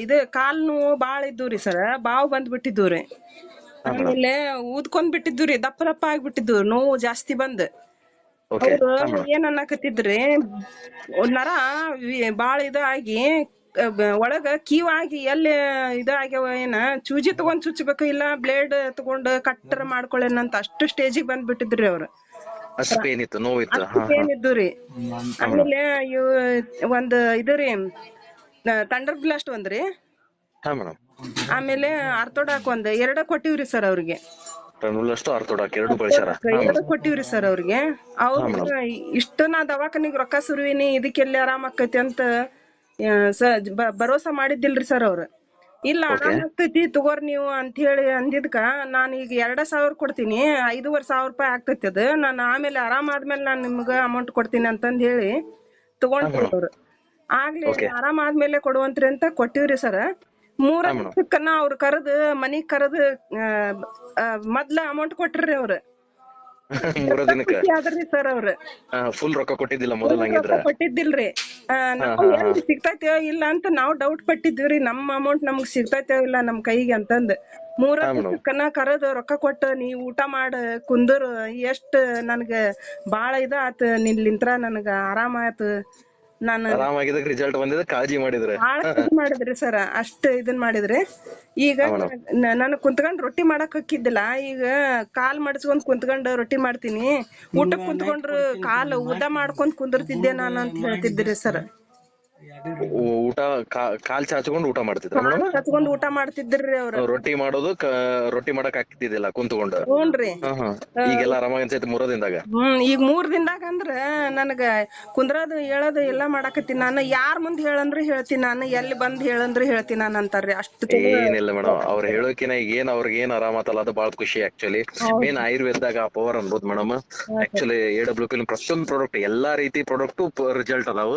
ಇದು ಕಾಲ್ ನೋವು ಬಾಳ ಇದ್ದುರಿ ಸರ್ ಬಾವು ಬಂದ್ಬಿಟ್ಟಿದ್ದು ರೀ ಆಮೇಲೆ ಊದ್ಕೊಂಡ್ ಬಿಟ್ಟಿದ್ದು ರೀ ದಪ್ಪ ದಪ್ಪ ಆಗ್ಬಿಟ್ಟಿದ್ದು ನೋವು ಜಾಸ್ತಿ ಬಂದ್. ಅವ್ರು ಏನ್ ಅನ್ನಕತ್ತಿದ್ರಿ ನರ ವಿ- ಬಾಳ ಇದಾಗಿ ಅಹ್ ಬ- ಒಳಗ ಕೀವಾಗಿ ಎಲ್ಲಿ ಇದಾಗ್ಯಾವ ಏನ ಚೂಜಿ ತಗೊಂಡ್ ಚುಚ್ಚಬೇಕು ಇಲ್ಲ ಬ್ಲೇಡ್ ತಗೊಂಡ್ ಕಟ್ಟರ ಮಾಡ್ಕೊಳ್ಳೇನಂತ ಅಷ್ಟು ಸ್ಟೇಜಿಗೆ ಬಂದ್ ಬಿಟ್ಟಿದ್ರಿ ಅವ್ರು. ಅಷ್ಟು ಪೇನ್ ಇತ್ತು ನೋವಿತ್ತು ಹಾ ಹಾ. ಇದ್ದು ರೀ ಆಮೇಲೆ ಇವ್ ಒಂದ್ ಇದು ರೀ ತಂಡರ್ ಬ್ಲಾಸ್ಟ್ ಒಂದ್ರಿ. ಹಾ ಮೇಡಮ್ ಆಮೇಲೆ ಆರ್ತೋಡಾಕ್ ಒಂದ್ ಎರಡ ಕೊಟ್ಟಿವ್ರಿ ಸರ್ ಅವ್ರಿಗೆ. ಟನ್ನುಲಷ್ಟು ಅರ್ಥೋಡಾಕ್ ಎರಡು ಬಳಸ್ಯಾರ ಹಾ ಎರಡು ಕೊಟ್ಟಿವ್ರಿ ಸರ್ ಅವ್ರಿಗೆ. ಅವ್ರ ಇಷ್ಟ ನಾ ದವಾಖಾನಿಗ್ ರೊಕ್ಕ ಸುರುವಿನಿ ಇದಕ್ಕೆಲ್ಲಿ ಆರಾಮ್ ಆಕೈತಿ ಅಂತ ಆ, ಸ ಬ- ಭರೋಸಾ ಮಾಡಿದ್ದಿಲ್ರಿ ಸರ್ ಅವ್ರ. ಇಲ್ಲ ಆರಾಮ್ ಆಗ್ತೈತಿ ತಗೋರ್ ನೀವು ಅಂತ ಹೇಳಿ ಅಂದಿದ್ಕ ನಾನ್ ಈಗ ಎರಡ ಸಾವಿರ ಕೊಡ್ತೀನಿ ಐದೂವರೆ ಸಾವಿರ ರೂಪಾಯಿ ಆಗ್ತೈತಿ ಅದ. ನಾನು ಆಮೇಲೆ ಆರಾಮ್ ಆದ್ಮೇಲೆ ನಾನ್ ನಿಮ್ಗ ಅಮೌಂಟ್ ಕೊಡ್ತೀನಿ ಅಂತಂದ ಹೇಳಿ ತಗೊಂಡ್ ಅವ್ರು ಆಗ್ಲಿ ಆರಾಮ್ ಆದ್ಮೇಲೆ ಕೊಡುವಂತ್ರಿ ಅಂತ ಕೊಟ್ಟಿವ್ರಿ ಸರ್ ಮೂರ ದಿವಸಕ್ಕನ ಅವ್ರ ಕರೆದ್ ಮನಿಗ್ ಕರೆದ್ ಮೊದ್ಲ ಅಮೌಂಟ್ ಕೊಟ್ರಿ ಅವ್ರ. ಮೂರ ದಿನಕ್ಕ? ಆದ್ರಿ ಸರ್ ಅವ್ರ. ಫುಲ್ ರೊಕ್ಕ ಕೊಟ್ಟಿದ್ದಿಲ್ಲ ಮೊದಲ ಹಂಗಿದ್ರ? ಕೊಟ್ಟಿದ್ದಿಲ್ರಿ. ನಾವ್ ಸಿಗ್ತೈತೋ ಇಲ್ಲ ಅಂತ ನಾವ್ ಡೌಟ್ ಪಟ್ಟಿದ್ವಿರಿ ನಮ್ ಅಮೌಂಟ್ ನಮ್ಗ್ ಸಿಗ್ತೈತೋ ಇಲ್ಲ ನಮ್ ಕೈಗೆ ಅಂತಂದ್. ಮೂರ ದಿವಸಕ್ಕನ ಕರೆದ್ ರೊಕ್ಕ ಕೊಟ್ಟ ನೀ ಊಟ ಮಾಡ ಕುಂದರ್ ಎಷ್ಟ್ ನನ್ಗ ಬಾಳ ಇದ ಆತ್ ನಿನ್ಲಿಂತ್ರ ನನ್ಗ ಆರಾಮ ಆತ್. ನಾನ್ ರಿಸಲ್ಟ್ ಬಂದಿದೆ ಕಾಳಜಿ ಮಾಡಿದ್ರೆ. ಬಾಳ ಮಾಡಿದ್ರೆ ಮಾಡಿದ್ರಿ ಸರ್ ಅಷ್ಟ್ ಇದನ್ ಮಾಡಿದ್ರಿ. ಈಗ ನಾನು ಕುಂತ್ಕೊಂಡ್ ರೊಟ್ಟಿ ಮಾಡಕ್ ಹೊಕ್ಕಿದ್ದಿಲ್ಲ ಈಗ ಕಾಲ್ ಮಡಚ್ಕೊಂಡ್ ಕುಂತ್ಕೊಂಡ್ ರೊಟ್ಟಿ ಮಾಡ್ತೀನಿ. ಊಟಕ್ ಕುಂತ್ಕೊಂಡ್ರ ಕಾಲ್ ಉದ್ದ ಮಾಡ್ಕೊಂಡ್ ಕುಂದಿರ್ತಿದ್ದೆ ನಾನು ಅಂತ ಹೇಳ್ತಿದ್ರಿ ಸರ್ ಊಟ ಕಾಲ್ ಚಾಚ್ಕೊಂಡು ಊಟ ಮಾಡ್ತಿದ್ರ ಹಚ್ಕೊಂಡ್ ಊಟ ಮಾಡ್ತಿದ್ರಿ ಅವ್ರ. ರೊಟ್ಟಿ ಮಾಡೋದು ಕ- ರೊಟ್ಟಿ ಮಾಡಕ್ ಆಗ್ತಿದ್ದಿಲ್ಲ ಕುಂತ್ಕೊಂಡು. ಹ್ಞೂನ್ರಿ ಹಾ ಹಾ. ಈಗೆಲ್ಲ ಆರಾಮಾಗಿ ಅನ್ಸೈತಿ ಮೂರ ದಿನದಾಗ ಹ್ಮ್ ಈಗ ಮೂರ್ ದಿನದಾಗ ಅಂದ್ರ ನನಗ ಕುಂದ್ರದು ಹೇಳೋದು ಎಲ್ಲಾ ಮಾಡಾಕತ್ತೀನಿ ನಾನು. ಯಾರ್ ಮುಂದ್ ಹೇಳಂದ್ರು ಹೇಳ್ತೀನಿ ನಾನು ಎಲ್ಲಿ ಬಂದ್ ಹೇಳಂದ್ರು ಹೇಳ್ತೀನಿ ನಾನು ಅಂತಾರ್ರಿ. ಅಷ್ಟು ಏನಿಲ್ಲ ಮೇಡಮ್ ಅವ್ರ ಹೇಳೋಕಿನ ಈಗ ಏನ್ ಅವ್ರಿಗೆ ಏನ್ ಆರಾಮತ್ತಲ್ಲ ಅದು ಬಾಳ ಖುಷಿ ಆಕ್ಚುಲಿ ಮೇನ್ ಆಯುರ್ವೇದದಾಗ ಆ ಪವರ್ ಅನ್ಬೋದು madam. Actually A W P ಪ್ರತಿಯೊಂದು ಪ್ರಾಡಕ್ಟ್ ಎಲ್ಲಾ ರೀತಿ ಪ್ರಾಡಕ್ಟ್ ರಿಸಲ್ಟ್ ಅದಾವ.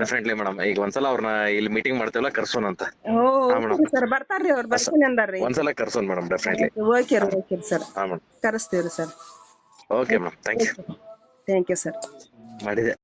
Definitely madam. ಈಗ ಒಂದ್ಸಲ ಅವ್ರನ್ನ ಇಲ್ಲಿ ಮೀಟಿಂಗ್ ಮಾಡ್ತೇವಲ್ಲ ಕರ್ಸೋಣ ಅಂತ. ಸರ್ ಬರ್ತಾರ್ರಿ ಅವ್ರು ಬರ್ತೀನಿ ಅಂದಾರ್ರಿ. ಒಂದ್ಸಲ ಕರ್ಸೋಣ ಮೇಡಮ್ ಡೆಫಿನೆಟ್ಲಿ ಓಕೆ ರೀ ಓಕೆ ಸರ್. ಹಾ madam. ಕರೆಸ್ತೀವ್ರಿ sir. Okay madam thank you thank you sir ಮಾಡಿದೆ.